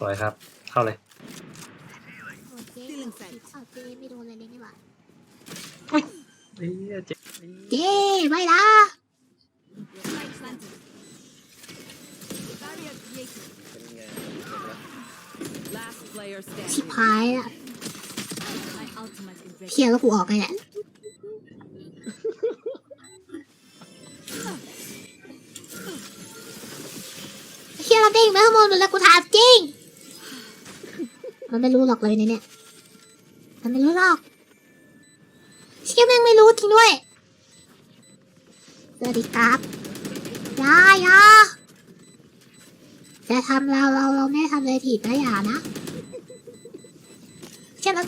สวยครับ เข้าเลย โอเคเอาเจไม่โดนอะไรเลยนี่หว่าเฮ้ยเจ็บเจไม่ละเป็นไง Last player ชิบ standing. หายละ My ultimate is ready. เพียแล้วกูออกไงแหละเฮียเราเด้งไปข้างบนหมดแล้วกูถามจริง มันไม่รู้หรอกเลยในเนี่ย มันไม่รู้หรอก เชี่ยแม่งไม่รู้จริงด้วย สวัสดีครับยายาจะทำเราเราเราไม่ทำอะไรผิดนะอย่านะเชี่ยแล้ว